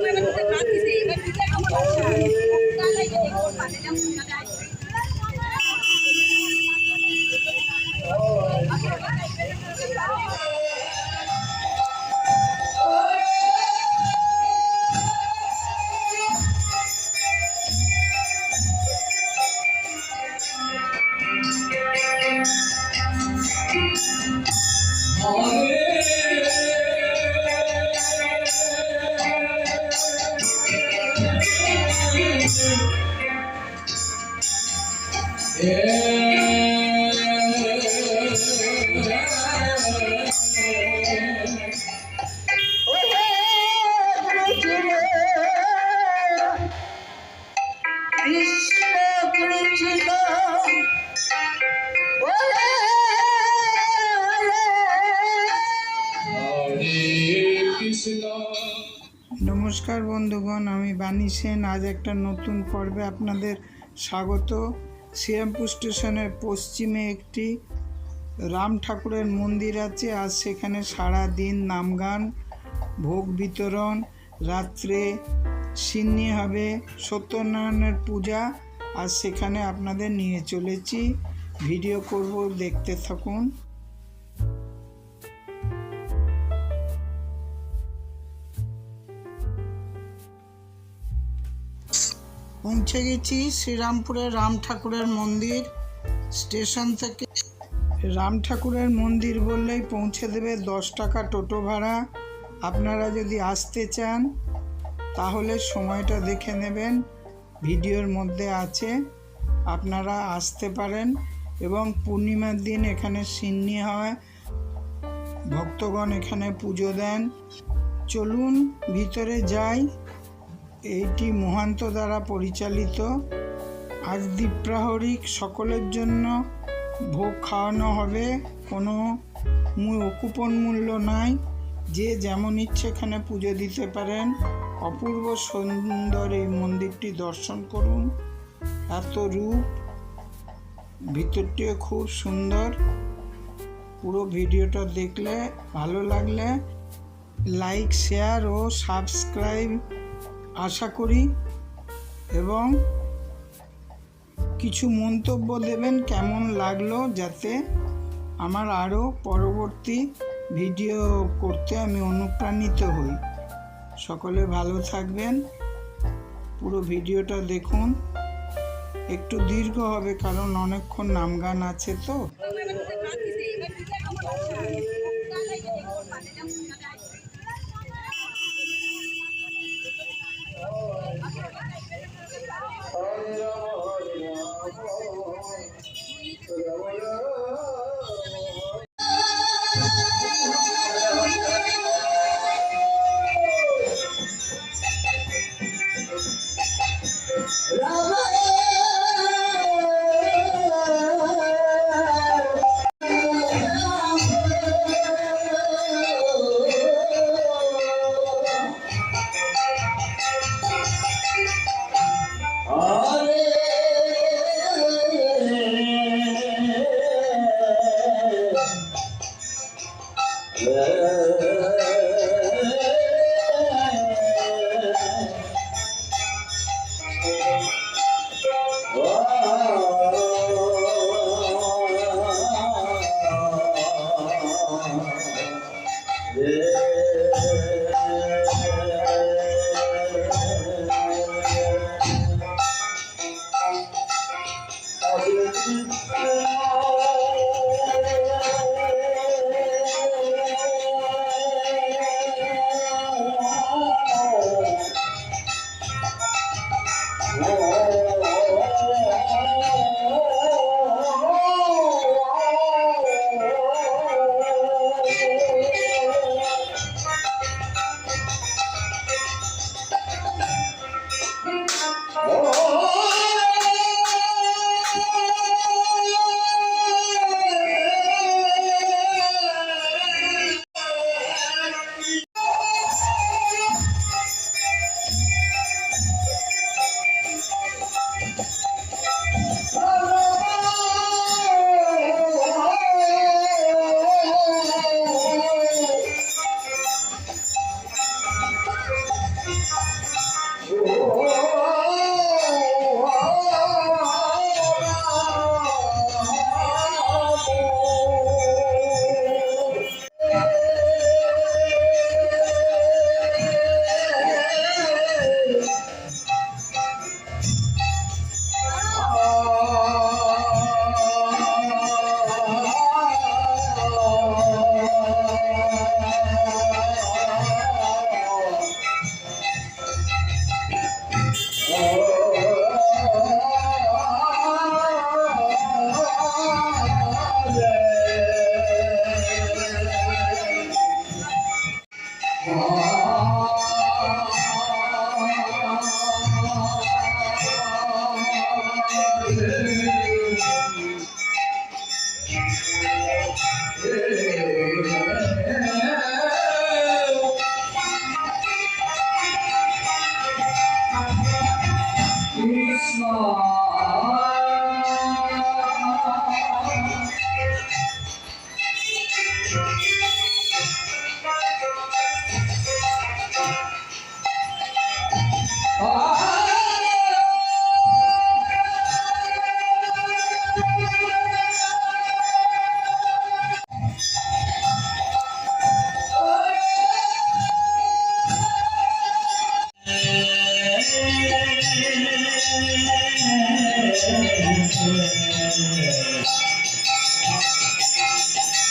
কৃষ্ণ নমস্কার বন্ধুগণ, আমি বাণী সেন। আজ একটা নতুন পর্বে আপনাদের স্বাগত। শ্রীরামপুর স্টেশনের পশ্চিমে একটি রাম ঠাকুরের মন্দির আছে। আর সেখানে সারা দিন নামগান ভোগ বিতরণ, রাত্রে সিন্নি হবে, সত্যনারায়ণের পূজা। আর সেখানে আপনাদের নিয়ে চলেছি। ভিডিও করব, দেখতে থাকুন। পৌঁছে গেছি শ্রীরামপুরের রাম ঠাকুরের মন্দির স্টেশন থেকে। রাম ঠাকুরের মন্দির বললেই পৌঁছে দেবে দশ টাকা টোটো ভাড়া। আপনারা যদি আসতে চান, তাহলে সময়টা দেখে নেবেন। ভিডিওর মধ্যে আছে। আপনারা আসতে পারেন এবং পূর্ণিমার দিন এখানে সিন্নি হয়। ভক্তগণ এখানে পুজো দেন। চলুন ভিতরে যাই। এইটি মহান্ত দ্বারা পরিচালিত। আজ দ্বীপ্রাহরিক সকলের জন্য ভোগ খাওয়ানো হবে। কোনো কুপন মূল্য নাই। যে যেমন ইচ্ছে এখানে পুজো দিতে পারেন। অপূর্ব সুন্দর এই মন্দিরটি দর্শন করুন। এত রূপ, ভিতরটিও খুব সুন্দর। পুরো ভিডিওটা দেখলে ভালো লাগলে লাইক, শেয়ার ও সাবস্ক্রাইব আশা করি এবং কিছু মন্তব্য দেবেন কেমন লাগল যাতে আমার আরও পরবর্তী ভিডিও করতে আমি অনুপ্রাণিত হই। সকলে ভালো থাকবেন। পুরো ভিডিওটা দেখুন। একটু দীর্ঘ হবে কারণ অনেকক্ষণ নাম গান আছে তো।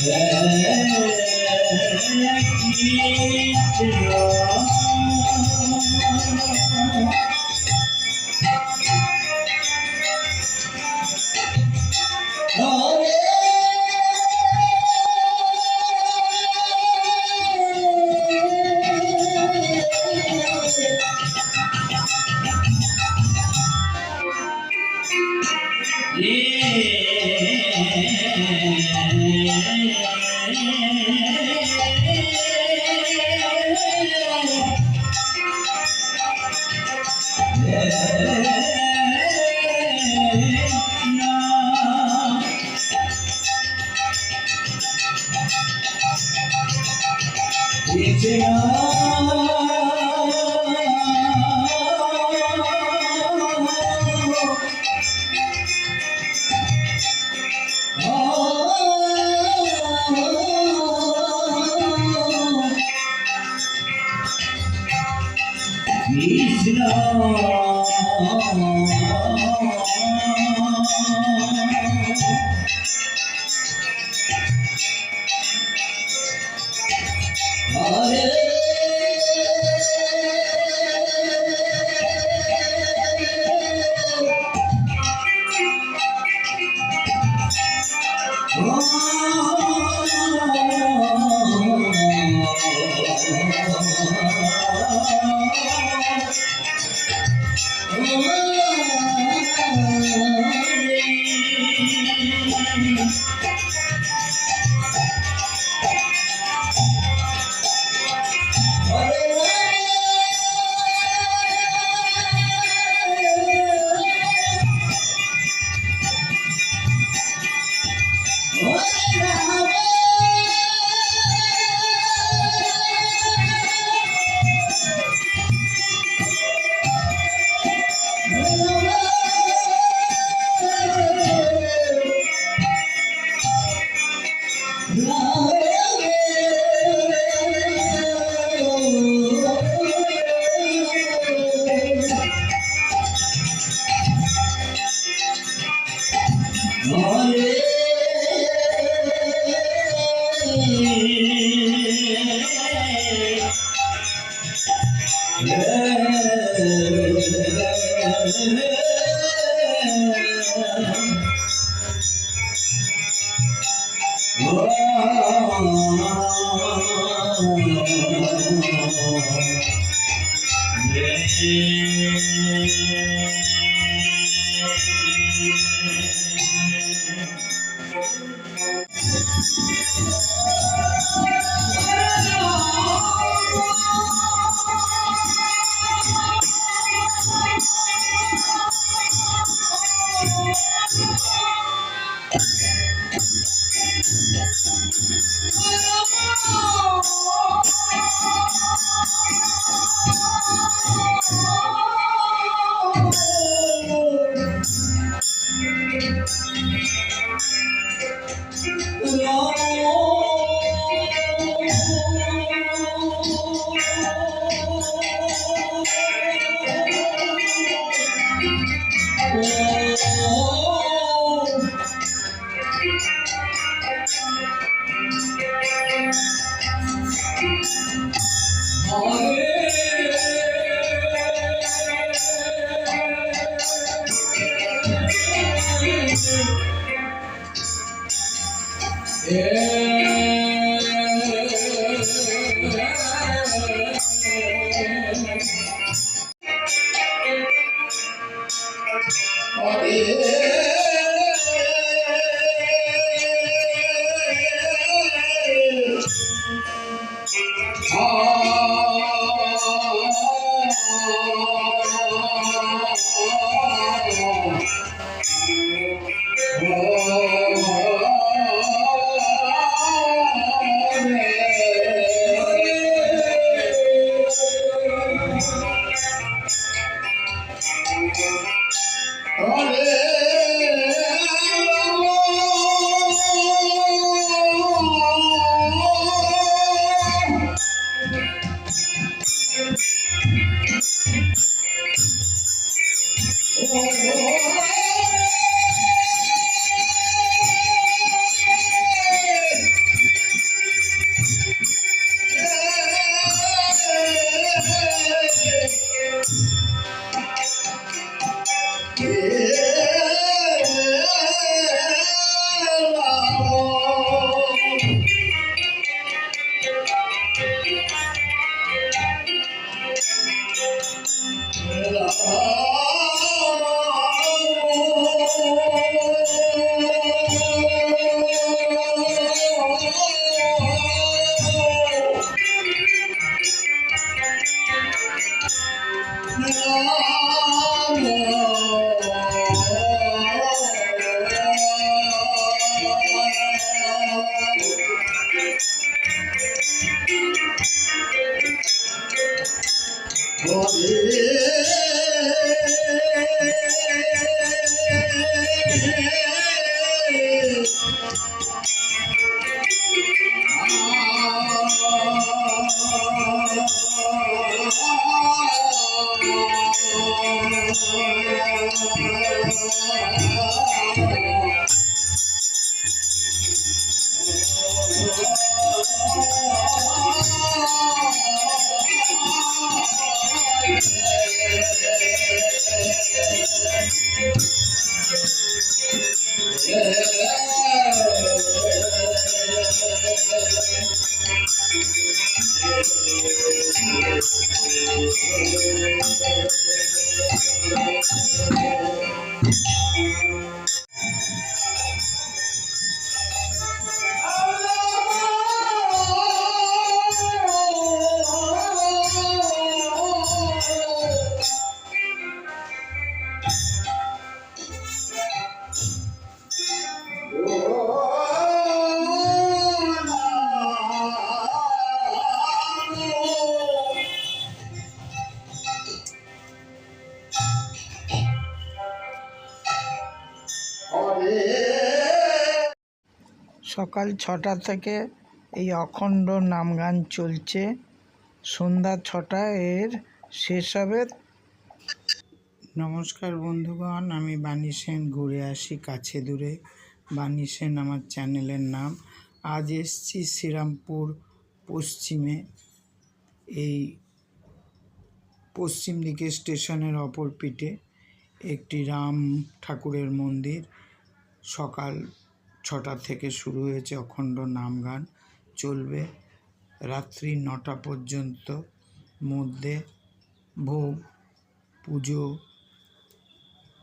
Thank you. Oh. Hare Glória. Música সকাল ছটা থেকে এই অখণ্ড নাম গান চলছে। সন্ধ্যা ছটা এর শেষ হবে। নমস্কার বন্ধুগণ, আমি বাণী সেন। ঘুরে আসি কাছে দূরে। বাণী সেন আমার চ্যানেলের নাম। আজ এসছি শ্রীরামপুর পশ্চিমে। এই পশ্চিম দিকে স্টেশনের অপর পিঠে একটি রাম ঠাকুরের মন্দির। সকাল ছটা থেকে শুরু হয়েছে অখণ্ড নাম গান চলবে রাত্রি নটা পর্যন্ত। মধ্যে ভোগ, পুজো,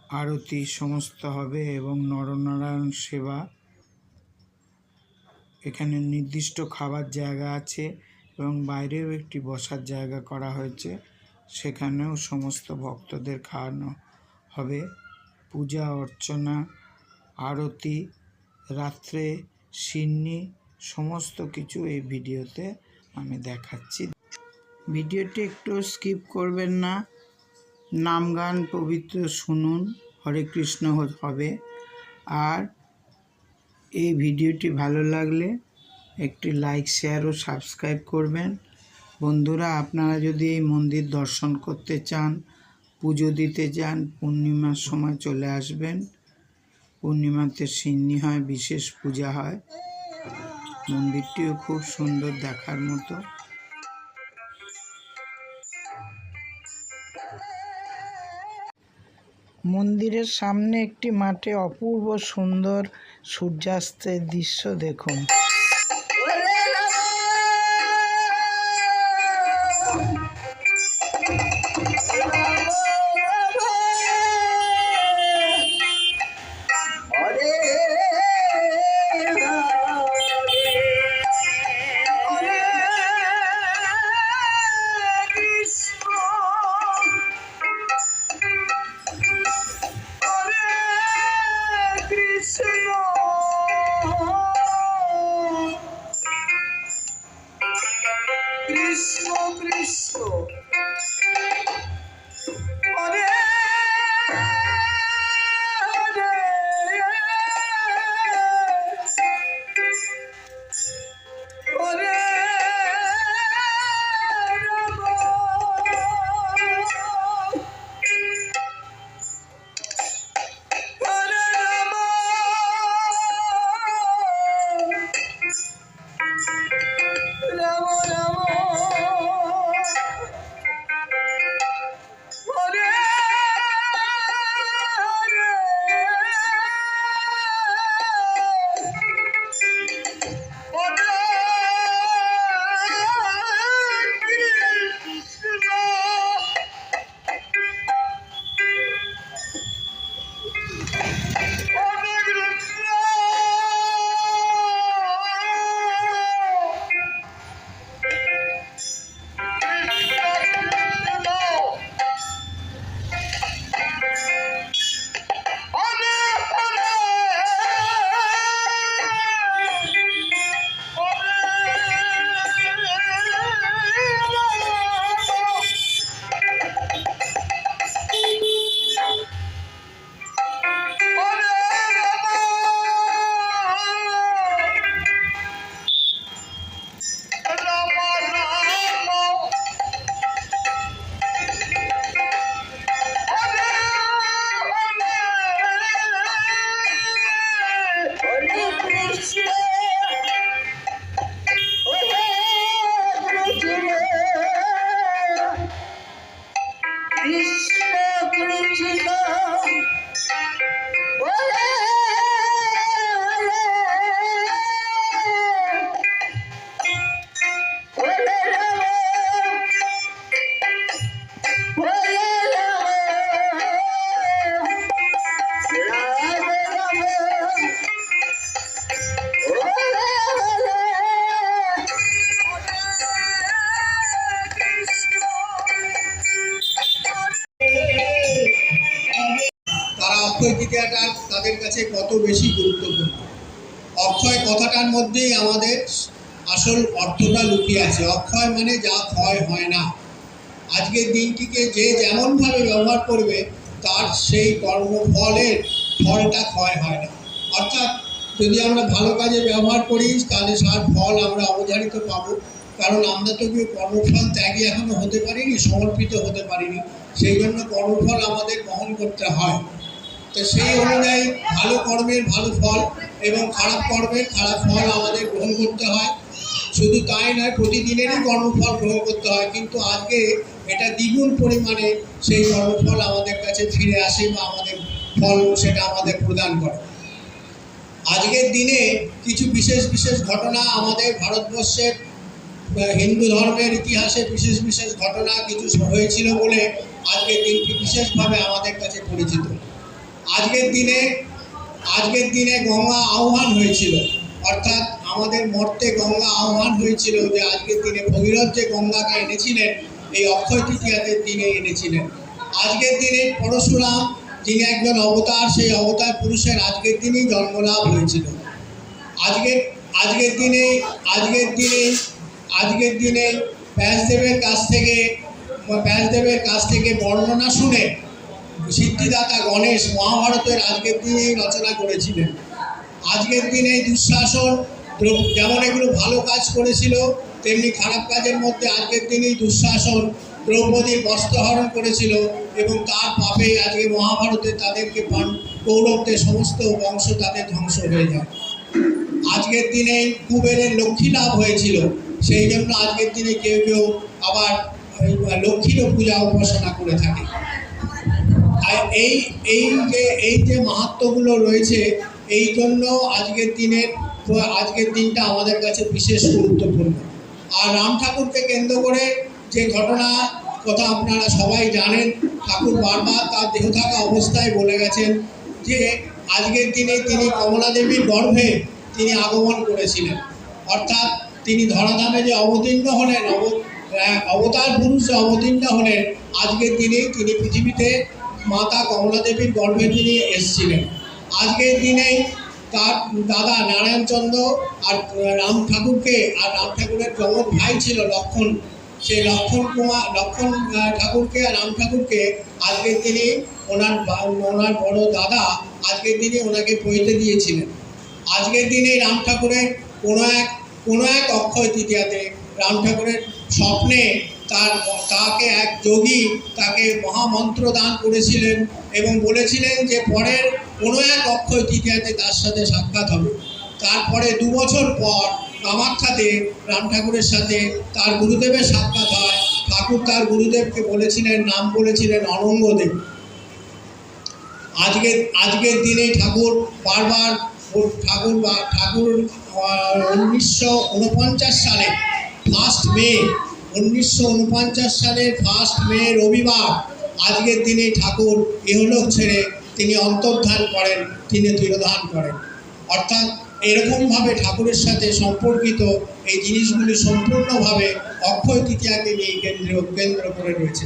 আরতি সমস্ত হবে এবং নরনারায়ণ সেবা। এখানে নির্দিষ্ট খাবার জায়গা আছে এবং বাইরেও একটি বসার জায়গা করা হয়েছে। সেখানেও সমস্ত ভক্তদের খাওয়ানো হবে। পূজা, অর্চনা, আরতি রাত্রে সিন্নি সমস্ত কিছু এই ভিডিওতে আমি দেখাচ্ছি। ভিডিওটি একটু স্কিপ করবেন না। নাম গান পবিত্র শুনুন, হরে কৃষ্ণ হবে। আর এই ভিডিওটি ভালো লাগলে একটি লাইক, শেয়ার ও সাবস্ক্রাইব করবেন। বন্ধুরা, আপনারা যদি এই মন্দির দর্শন করতে চান, পুজো দিতে চান, পূর্ণিমার সময় চলে আসবেন। পূর্ণিমাতে সিন্নি হয়, বিশেষ পূজা হয়। মন্দিরটিও খুব সুন্দর দেখার মতো। মন্দিরের সামনে একটি মাঠে অপূর্ব সুন্দর সূর্যাস্তের দৃশ্য দেখুন। লুকিয়ে আছে। অক্ষয় মানে যা ক্ষয় হয় না। আজকের দিনটিকে যে যেমনভাবে ব্যবহার করবে, তার সেই কর্মফলের ফলটা ক্ষয় হয় না। অর্থাৎ যদি আমরা ভালো কাজে ব্যবহার করি, তাহলে সার, ফল আমরা অবধারিত পাবো। কারণ আমরা তো কেউ কর্মফল ত্যাগী এখনও হতে পারিনি, সমর্পিত হতে পারিনি। সেই জন্য কর্মফল আমাদের বহন করতে হয়। তো সেই অনুযায়ী ভালো কর্মের ভালো ফল এবং খারাপ কর্মের খারাপ ফল আমাদের গ্রহণ করতে হয়। শুধু তাই নয় প্রতিদিনেরই কর্মফল গ্রহণ করতে হয়। কিন্তু আজকে এটা দ্বিগুণ পরিমাণে সেই কর্মফল আমাদের কাছে ফিরে আসে বা আমাদের ফল সেটা আমাদের প্রদান করে। আজকের দিনে কিছু বিশেষ বিশেষ ঘটনা আমাদের ভারতবর্ষের হিন্দু ধর্মের ইতিহাসে বিশেষ বিশেষ ঘটনা কিছু হয়েছিল বলে আজকের দিনটি বিশেষভাবে আমাদের কাছে পরিচিত। আজকের দিনে আজকের দিনে গঙ্গা আহ্বান হয়েছিল। অর্থাৎ আমাদের মর্তে গঙ্গা আহ্বান হয়েছিল যে আজকের দিনে ভগীরথ যে গঙ্গাকে এনেছিলেন, এই অক্ষয় তৃতীয়াদের দিনে এনেছিলেন। আজকের দিনে পরশুরাম, যিনি একজন অবতার, সেই অবতার পুরুষের আজকের দিনেই জন্মলাভ হয়েছিল। আজকের আজকের দিনে আজকের দিনে আজকের দিনে ব্যাসদেবের কাছ থেকে, ব্যাসদেবের কাছ থেকে বর্ণনা শুনে সিদ্ধিদাতা গণেশ মহাভারতের আজকের দিনেই রচনা করেছিলেন। আজকের দিনে দুঃশাসন যেমন এগুলো ভালো কাজ করেছিল, তেমনি খারাপ কাজের মধ্যে আজকের দিনেই দুঃশাসন দ্রৌপদীর বস্ত্রহরণ করেছিল এবং তার পাপে আজকে মহাভারতে তাদেরকে কৌরবদের সমস্ত বংশ তাদের ধ্বংস হয়ে যায়। আজকের দিনে কুবেরের লক্ষ্মী লাভ হয়েছিল, সেই জন্য আজকের দিনে কেউ কেউ আবার লক্ষ্মীরও পূজা উপাসনা করে থাকে। আর এই এই যে এই যে মাহাত্ম্যগুলো রয়েছে, এই জন্য আজকের দিনের আজকের দিনটা আমাদের কাছে বিশেষ গুরুত্বপূর্ণ। আর রাম ঠাকুরকে কেন্দ্র করে যে ঘটনা কথা আপনারা সবাই জানেন, ঠাকুর বারবার তার দেহ থাকা অবস্থায় বলে গেছেন যে আজকের দিনে তিনি কমলা দেবীর গর্ভে তিনি আগমন করেছিলেন। অর্থাৎ তিনি ধরাধামে যে অবতীর্ণ হলেন, অব অবতার পুরুষ যে অবতীর্ণ হলেন, আজকের দিনে তিনি পৃথিবীতে মাতা কমলা দেবীর গর্ভে তিনি এসেছিলেন। আজকের দিনেই তার দাদা নারায়ণচন্দ্র আর রাম ঠাকুরকে, আর রাম ঠাকুরের জগৎ ভাই ছিল লক্ষণ। সেই লক্ষণ কুমার, লক্ষণ ঠাকুরকে আর রাম ঠাকুরকে আজকের দিনে ওনার ওনার বড় দাদা আজকের দিনে ওনাকে পইতে দিয়েছিলেন। আজকের দিনে রাম ঠাকুরের কোনো এক কোনো এক অক্ষয় তৃতীয়াতে রাম ঠাকুরের স্বপ্নে তার তাকে এক যোগী তাকে মহামন্ত্র দান করেছিলেন এবং বলেছিলেন যে পরের কোনো এক অক্ষয় তৃতীয়াতে তার সাথে সাক্ষাৎ হবে। তারপরে দু বছর পর কামাখ্যাতে রাম ঠাকুরের সাথে তার গুরুদেবের সাক্ষাৎ হয়। ঠাকুর তার গুরুদেবকে বলেছিলেন, নাম বলেছিলেন অনঙ্গদেব। আজকে আজকের দিনে ঠাকুর বারবার ঠাকুর বা, ঠাকুর উনিশশো উনপঞ্চাশ সালে ফার্স্ট মে উনিশশো উনপঞ্চাশ সালের ফার্স্ট মে রবিবার আজকের দিনে ঠাকুর ইহলোক ছেড়ে তিনি অন্তর্ধান করেন, তিনি তিরোধান করেন। অর্থাৎ এরকমভাবে ঠাকুরের সাথে সম্পর্কিত এই জিনিসগুলি সম্পূর্ণভাবে অক্ষয় তৃতীয়াকে নিয়ে কেন্দ্র কেন্দ্র করে রয়েছে।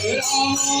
হরে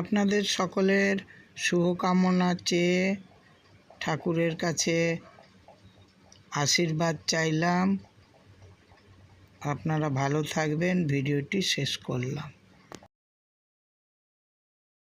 আপনাদের সকলের শুভকামনা চেয়ে ঠাকুরের কাছে আশীর্বাদ চাইলাম। আপনারা ভালো থাকবেন। ভিডিওটি শেষ করলাম।